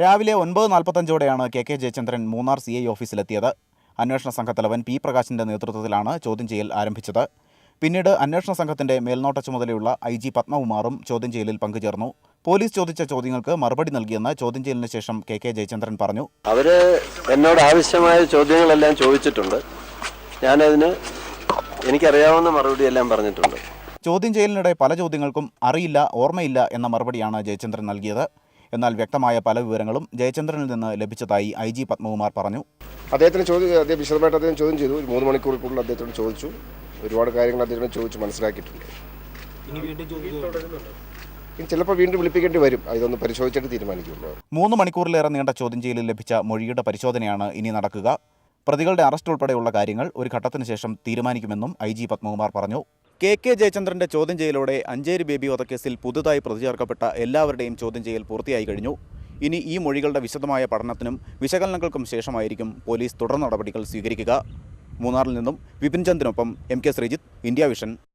രാവിലെ ഒൻപത് നാൽപ്പത്തഞ്ചോടെയാണ് K K Jayachandran Munnar C I ഓഫീസിലെത്തിയത്. അന്വേഷണ സംഘത്തലവൻ പി പ്രകാശിന്റെ നേതൃത്വത്തിലാണ് ചോദ്യം ചെയ്യൽ ആരംഭിച്ചത്. പിന്നീട് അന്വേഷണ സംഘത്തിന്റെ മേൽനോട്ട ചുമതലയുള്ള ഐ ജി പത്മകുമാറും ചോദ്യം ചെയ്യലിൽ പങ്കുചേർന്നു. പോലീസ് ചോദിച്ച ചോദ്യങ്ങൾക്ക് മറുപടി നൽകിയെന്ന് ചോദ്യം ചെയ്യലിന് ശേഷം കെ കെ ജയചന്ദ്രൻ പറഞ്ഞു. അവർ എന്നോട് ആവശ്യമായ ചോദ്യങ്ങളെല്ലാം ചോദിച്ചിട്ടുണ്ട്. ഞാനതിന് എനിക്കറിയാവുന്ന മറുപടി എല്ലാം പറഞ്ഞിട്ടുണ്ട്. ചോദ്യം ചെയ്യലിനിടെ പല ചോദ്യങ്ങൾക്കും അറിയില്ല ഓർമ്മയില്ല എന്ന മറുപടിയാണ് ജയചന്ദ്രൻ നൽകിയത്. എന്നാൽ വ്യക്തമായ പല വിവരങ്ങളും ജയചന്ദ്രനിൽ നിന്ന് ലഭിച്ചതായി ഐ ജി പത്മകുമാർ പറഞ്ഞു. അദ്ദേഹത്തിന് ചോദ്യം അദ്ദേഹം വിശദമായിട്ട് അദ്ദേഹം ചോദ്യം ചെയ്തു. ഒരു മൂന്ന് മണിക്കൂറിൽ അദ്ദേഹത്തോട് ചോദിച്ചു. ഒരുപാട് കാര്യങ്ങൾ അദ്ദേഹത്തോട് ചോദിച്ചു മനസ്സിലാക്കിയിട്ടുണ്ട്. ഇനി ചിലപ്പോൾ വീണ്ടും വിളിപ്പിക്കേണ്ടി വരും. ഇതൊന്ന് പരിശോധിച്ചിട്ട് തീരുമാനിക്കുള്ളൂ മൂന്ന് മണിക്കൂറിലേറെ നീണ്ട ചോദ്യം ചെയ്യലിൽ ലഭിച്ച മൊഴിയുടെ പരിശോധനയാണ് ഇനി നടക്കുക. പ്രതികളുടെ അറസ്റ്റ് ഉൾപ്പെടെയുള്ള കാര്യങ്ങൾ ഒരു ഘട്ടത്തിന് ശേഷം തീരുമാനിക്കുമെന്നും ഐ ജി പത്മകുമാർ പറഞ്ഞു. കെ കെ ജയചന്ദ്രന്റെ ചോദ്യം ചെയ്യലോടെ അഞ്ചേരി ബേബി വധക്കേസിൽ പുതുതായി പ്രതി ചേർക്കപ്പെട്ട എല്ലാവരുടെയും ചോദ്യം ചെയ്യൽ പൂർത്തിയായി കഴിഞ്ഞു. ഇനി ഈ മൊഴികളുടെ വിശദമായ പഠനത്തിനും വിശകലനങ്ങൾക്കും ശേഷമായിരിക്കും പോലീസ് തുടർ നടപടികൾ സ്വീകരിക്കുക. മൂന്നാറിൽ നിന്നും Vipin ചന്ദിനൊപ്പം M K Sreejith India Vision.